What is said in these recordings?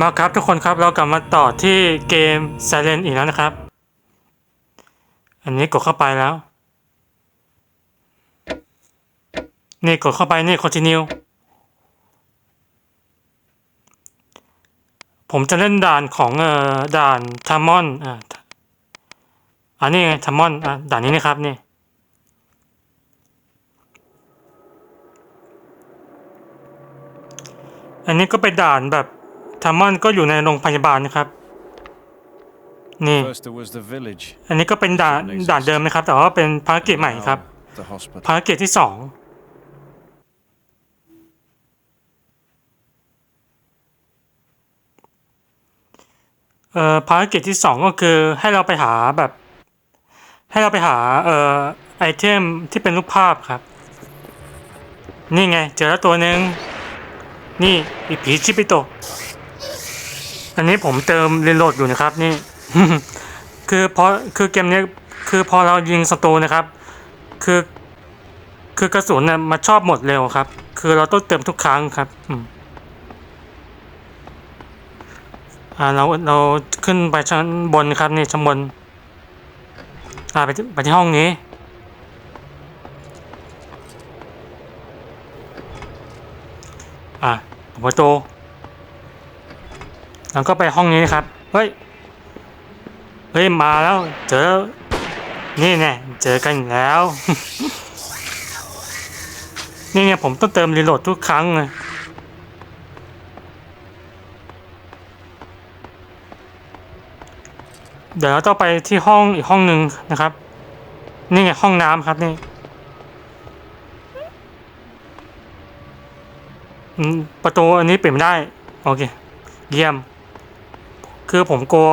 มาครับทุกคนครับเรากลับมาต่อที่เกม Silent อีกแล้วนะครับ อันนี้กดเข้าไปแล้ว นี่กดเข้าไปนี่ continue ผมจะเล่นด่านของเอ่อด่านทามอนอ่าอันนี้ไงทามอนอะด่านนี้นะครับนี่อันนี้ก็เป็นด่านแบบ ทามอนก็อยู่ในโรงพยาบาลนะครับ นี่ First there was the village. อันนี้ก็เป็นด่านด่านเดิมนะครับ แต่ว่าเป็นภารกิจใหม่ครับ Now, the hospital. ภารกิจที่สองเอ่อภารกิจที่สองก็คือให้เราไปหาแบบ ให้เราไปหาเอ่อไอเทมที่เป็นรูปภาพครับ นี่ไง เจอแล้วตัวหนึ่งนี่อีผีชิปิโตะ อันนี้ผมเติมรีโหลดอยู่นะครับนี่ คือพอคือเกมนี้คือพอเรายิงศัตรูนะครับ คือ คือกระสุนเนี่ยมันชอบหมดเร็วครับ คือเราต้องเติมทุกครั้งครับอ่าเราเราขึ้นไปชั้นบนครับนี่ชั้นบนอ่าไปที่ไปที่ห้องนี้อะเปิดประตู แล้วก็ไปห้องนี้นะครับ เฮ้ย เฮ้ย มาแล้ว เจอ นี่แน่เจอกันอีกแล้ว นี่ไงผมต้องเติมรีโหลดทุกครั้งเลยเดี๋ยวเราต้องไปที่ห้องอีกห้องหนึ่งนะครับ นี่ไงห้องน้ำครับนี่ประตูอันนี้ปิดไม่ได้ โอเค เยี่ยม คือผมกลัว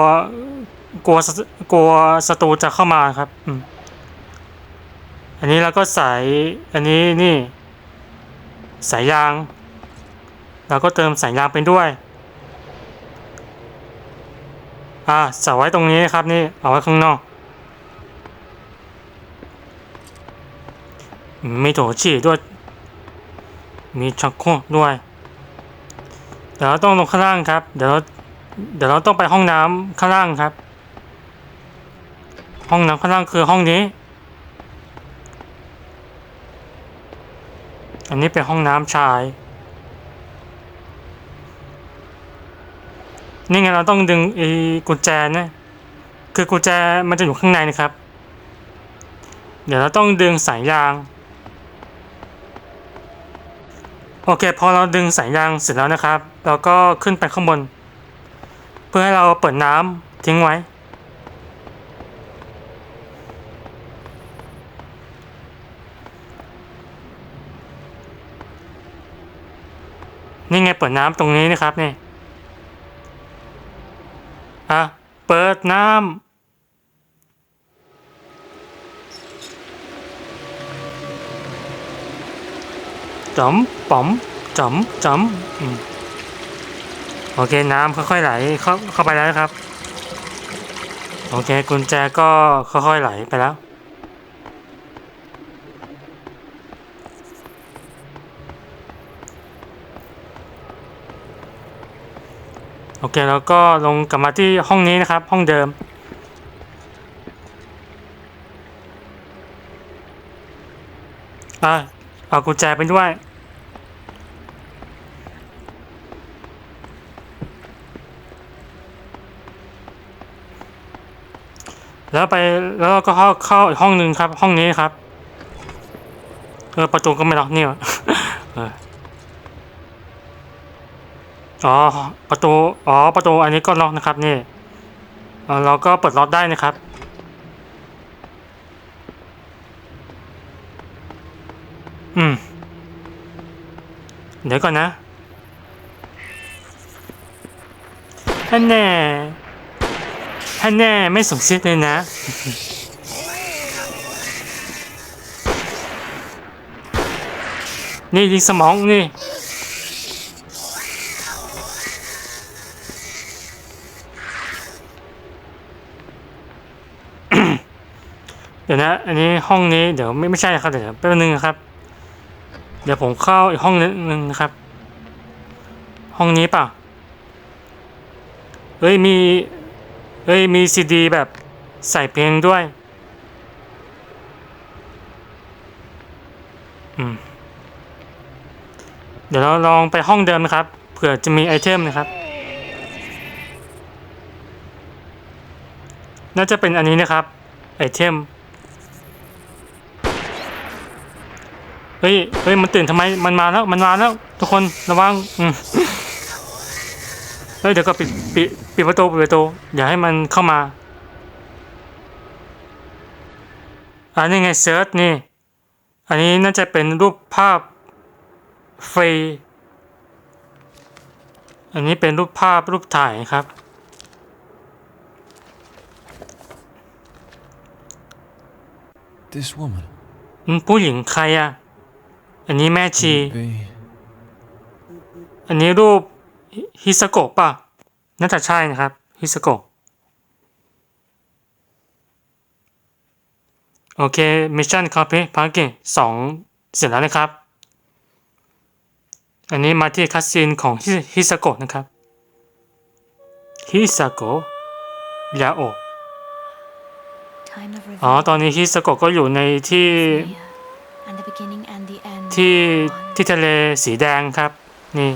กลัวศัตกลัวศัตรูจะเข้ามาครับ อืม อันนี้เราก็ใส่อันนี้นี่ สายยาง เราก็เติมสายยางไปด้วย อ่าใส่ไว้ตรงนี้นะครับนี่ เอาไว้ข้างนอก มีโถฉี่ด้วย มีชักโครกด้วย เดี๋ยวเราต้องลงข้างล่างครับ เดี๋ยว เดี๋ยวเราต้องไปห้องน้ำข้างล่างครับ ห้องน้ำข้างล่างคือห้องนี้ อันนี้เป็นห้องน้ำชาย นี่ไงเราต้องดึงไอ้กุญแจนะคือกุญแจมันจะอยู่ข้างในนะครับ เดี๋ยวเราต้องดึงสายยาง โอเค พอเราดึงสายยางเสร็จแล้วนะครับ เราก็ขึ้นไปข้างบน เพื่อให้เราเปิดน้ำทิ้งไว้ นี่ไงเปิดน้ำตรงนี้นะครับนี่อะเปิดน้ำจ๋อมป๋อมจ๋อมจ๋อมอืม โอเคน้ำค่อยๆไหลเข้าเข้าไปแล้วนะครับ โอเคกุญแจก็ค่อยๆไหลไปแล้ว โอเคแล้วก็ลงกลับมาที่ห้องนี้นะครับ ห้องเดิม อะเอากุญแจไปด้วย แล้วไปแล้วก็เข้าเข้าอีกห้องหนึ่งครับ ห้องนี้ครับ เออประตูก็ไม่ล็อกนี่ว่าเอออ๋อประตูอ๋อประตูอันนี้ก็ล็อกนะครับนี่เออเราก็เปิดล็อกได้นะครับอืม เดี๋ยวก่อนนะฮันแน่ ฮันแน่ไม่ส่งเสียเลยนะ นี่ยิงสมองนี่เดี๋ยวนะ อันนี้ห้องนี้เดี๋ยวไม่ไม่ใช่ครับเดี๋ยวแป๊บนึงนะครับ เดี๋ยวผมเข้าอีกห้องนึงนะครับ ห้องนี้เปล่าเอ้ยมี เอ้ย มีซีดีแบบใส่เพลงด้วย อืม เดี๋ยวเราลองไปห้องเดิมนะครับ เผื่อจะมีไอเทมนะครับ น่าจะเป็นอันนี้นะครับ ไอเทม เฮ้ย เฮ้ย มันตื่นทำไม มันมาแล้ว มันมาแล้ว ทุกคนระวัง อืม เฮ้ยเดี๋ยวก็ปิดปิดปิดประตูปิดประตูอย่าให้มันเข้ามาอันนี้ไงเซิร์ชนี่ อันนี้น่าจะเป็นรูปภาพฟรี อันนี้เป็นรูปภาพรูปถ่ายครับ This woman. อืมผู้หญิงใครอะ อันนี้แม่ชี Be อันนี้รูป ฮิฮิสโกะป่ะน่าจะใช่นะครับฮิสโกะโอเคมิชชั่นคอมพลีทภารกิจสองเสร็จแล้วนะครับ อันนี้มาที่คัสซีนของฮิฮิสโกะนะครับฮิสโกะยาโอะ Time of อ๋อ reveal. ตอนนี้ฮิสโกะก็อยู่ในที่ Near. And the beginning and the end. ที่ One ที่ทะเลสีแดงครับ นี่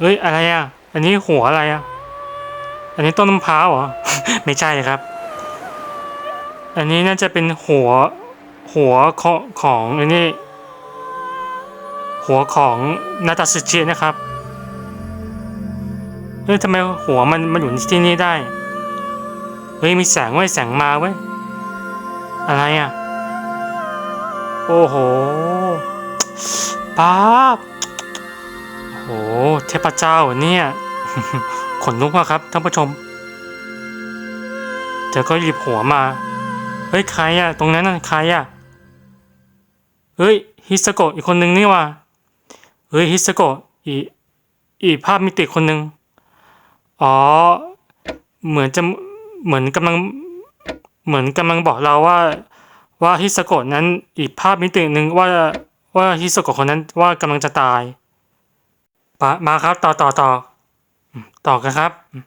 เอ้ยอะไรอะ อันนี้หัวอะไรอะ อันนี้ต้นมะพร้าวเหรอ ไม่ใช่ครับ อันนี้น่าจะเป็นหัว หัวของของอันนี้ หัวของนาตาสึจินะครับเฮ้ยทำไมหัวมันมันอยู่ที่นี่ได้ เฮ้ยมีแสงเว้ยแสงมาเว้ย อะไรอะ โอ้โหป๊าบ โอ้เทพเจ้าเนี่ย ขนลุกมากครับท่านผู้ชมเธอก็หยิบหัวมาเฮ้ยใครอะตรงนั้นน่ะใครอะเฮ้ยฮิสโกะอีกคนนึงนี่ว่ะเฮ้ยฮิสโกะอีอีภาพมิติคนนึงอ๋อ เหมือนจะเหมือนกำลังเหมือนกำลังบอกเราว่า ว่าฮิสโกะนั้นอีกภาพมิติหนึ่งว่าว่าฮิสโกะคนนั้นว่ากำลังจะตาย ปะมาครับต่อต่อต่ออืมต่อกันครับอืม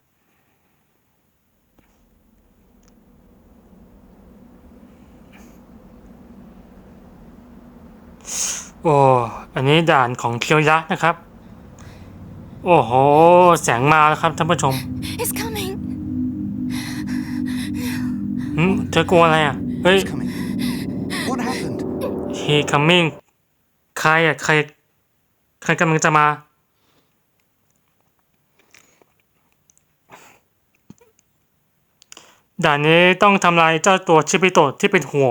โอ้อันนี้ด่านของเคียวยักษ์นะครับ โอ้โห แสงมาแล้วครับท่านผู้ชม It's coming. หืมเธอกลัวอะไรอะ เฮ้ย Who's coming? What happened? he coming ใครอะใครใครกำลังจะมา ด่านนี้ต้องทำลายเจ้าตัวชิปิโตะที่เป็นหัว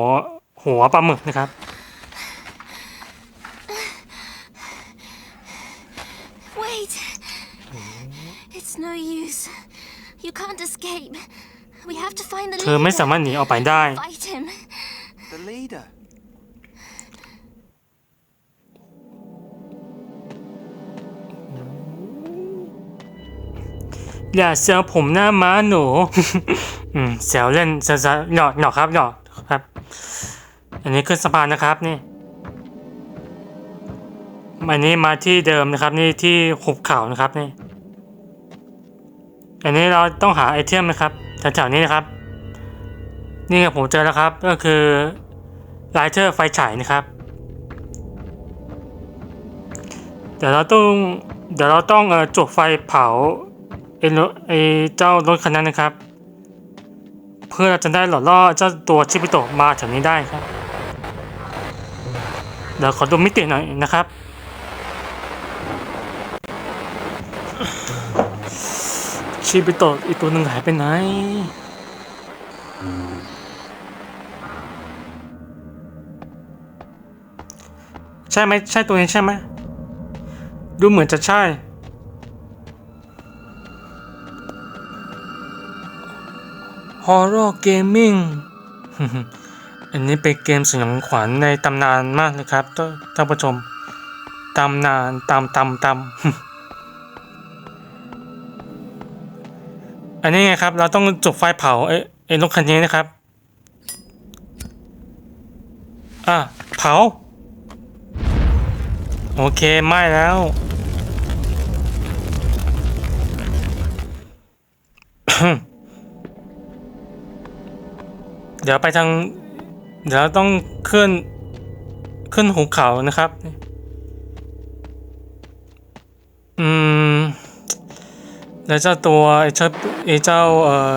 หัวปลาหมึกนะครับ Wait. It's no use. You can't escape. We have to find the เธอไม่สามารถ leader. หนีออกไปได้ Fight him. The leader. อย่าเซลผมหน้าม้าหนูอืมเซลเล่นเซลหยอกหยอกครับหยอกครับ อันนี้ขึ้นสะพานนะครับนี่อันนี้มาที่เดิมนะครับ นี่ที่หุบเขานะครับนี่ อันนี้เราต้องหาไอเทมนะครับแถวๆนี้นะครับ นี่ไงผมเจอแล้วครับ ก็คือไลเทอร์ไฟฉายนะครับ เดี๋ยวเราต้องเดี๋ยวเราต้องเออจุดไฟเผา ไอ้รถไอ้เจ้ารถคันนั้นนะครับ เพื่อจะได้หล่อล่อเจ้าตัวชิปิโตะมาแถวนี้ได้ครับ เดี๋ยวขอดูมิติหน่อยนะครับชิปิโตะอีกตัวหนึ่งหายไปไหนใช่ไหมใช่ตัวนี้ใช่ไหมดูเหมือนจะใช่ Horror Gaming อันนี้เป็นเกมสยองขวัญในตำนานมากนะครับท่านผู้ชมตำนานตำตำตำอันนี้ไงครับ เราต้องจุดไฟเผาเอ้ยอ้รถคันนี้นะครับ อะ เผา โอเคไหม้แล้ว เดี๋ยวไปทาง เดี๋ยวต้องขึ้น ขึ้นหุบเขานะครับ อืม แล้วเจ้าตัวไอ้เจ้าไอ้เจ้าเอ่อ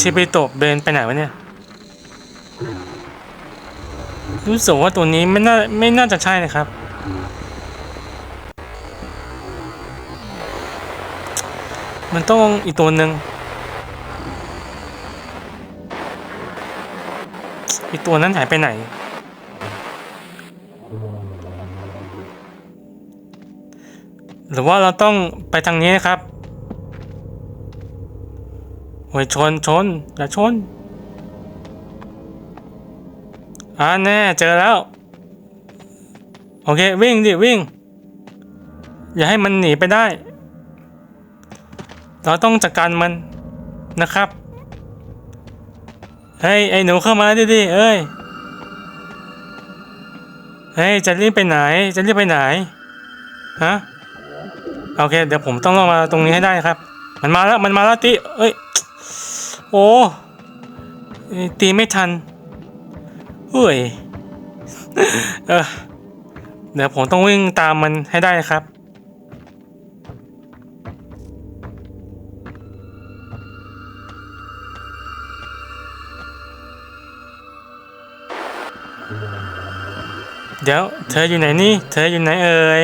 ชิบิโตะเบนไปไหนวะเนี่ย รู้สึกว่าตัวนี้ไม่น่าไม่น่าจะใช่นะครับ มันต้องอีกตัวหนึ่ง อีตัวนั้นหายไปไหน หรือว่าเราต้องไปทางนี้นะครับโอ้ยชนชนอย่าชนอ่าแน่เจอแล้ว โอเค วิ่งดิ วิ่ง อย่าให้มันหนีไปได้ เราต้องจัดการมันนะครับ เฮ้ยไอ้หนูเข้ามาดิดิเอ้ยเฮ้ยจะรีบไปไหนจะรีบไปไหนฮะโอเค เดี๋ยวผมต้องลงมาตรงนี้ให้ได้ครับ มันมาแล้วมันมาแล้วตีเอ้ยโอ้ตีไม่ทันเฮ้ยเออเดี๋ยวผมต้องวิ่งตามมันให้ได้ครับ ดี๋ยว เธออยู่ไหนนี่ เธออยู่ไหนเอ่ย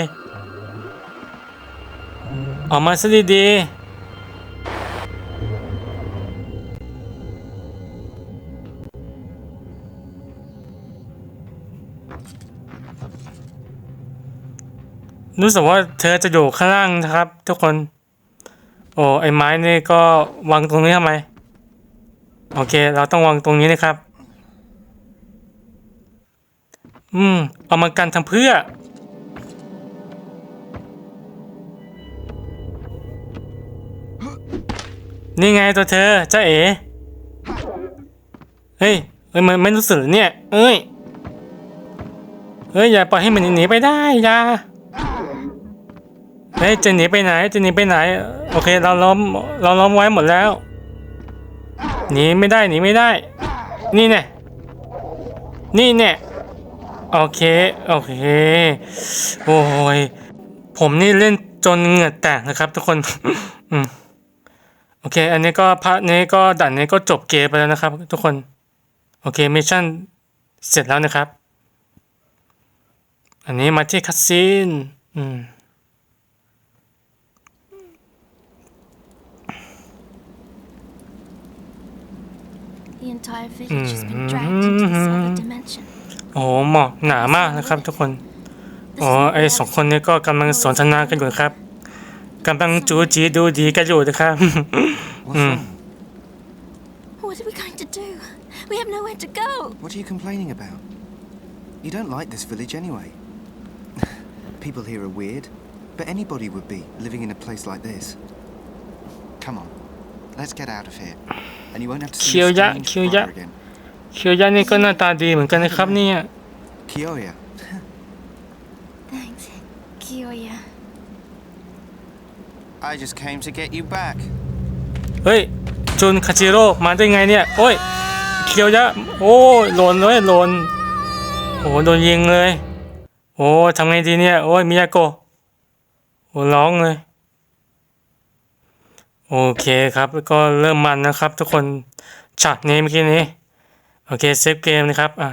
ออกมาซะดีๆรู้สึกว่าเธอจะอยู่ข้างล่างนะครับ ทุกคน โอ้ไอ้ไม้นี่ก็วางตรงนี้ทำไม โอเค เราต้องวางตรงนี้นะครับ อืม เอามากันทำเพื่อ นี่ไงตัวเธอจ้าเอ๋เฮ้ยเฮ้ยมันไม่รู้สึกเนี่ย เอ้ยเฮ้ย อย่าปล่อยให้มันหนีไปได้อย่าเฮ้ยจะหนีไปไหนจะหนีไปไหน โอเค เราล้อมเราล้อมไว้หมดแล้วหนีไม่ได้หนีไม่ได้ นี่แน่นี่แน่ โอเค โอเค โอ้ย ผมนี่เล่นจนเหงื่อแตกนะครับทุกคนอืมโอเค อันนี้ก็พาร์ทนี้ก็ด่านนี้ก็จบเกมไปแล้วนะครับ ทุกคน โอเคมิชชั่นเสร็จแล้วนะครับ อันนี้มาที่คัสซีนอืม The entire village has been dragged into this other dimension. โอ้โหหมอกหนามากนะครับ ทุกคน The อ๋อไอสองคนนี้ก็กำลังสนทนากันอยู่ครับกำลังจูจีดูดีกันอยู่นะครับ What's wrong? What are we going to do? We have nowhere to go. What are you complaining about? You don't like this village anyway. People here are weird, but anybody would be living in a place like this. Come on, let's get out of here. And you won't have to see your Kyoya, strange Kyoya. brother again. เคียวยะนี่ก็หน้าตาดีเหมือนกันนะครับเนี่ย Kyoya. Thanks, Kyoya. I just came to get you back. เฮ้ยจุนคาจิโร่มาได้ไงเนี่ย โอ้ย เคียวยะ โอ้ยหล่นเลยหล่นโอ้โดนยิงเลย โอ้ทำไงดีเนี่ย โอ้ยมิยาโกะโอ้ร้องเลย โอเคครับก็เริ่มมันนะครับ ทุกคนฉากนี้เมื่อกี้นี้ โอเคเซฟเกมนะครับอะ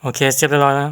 โอเคเซฟเรียบร้อยแล้ว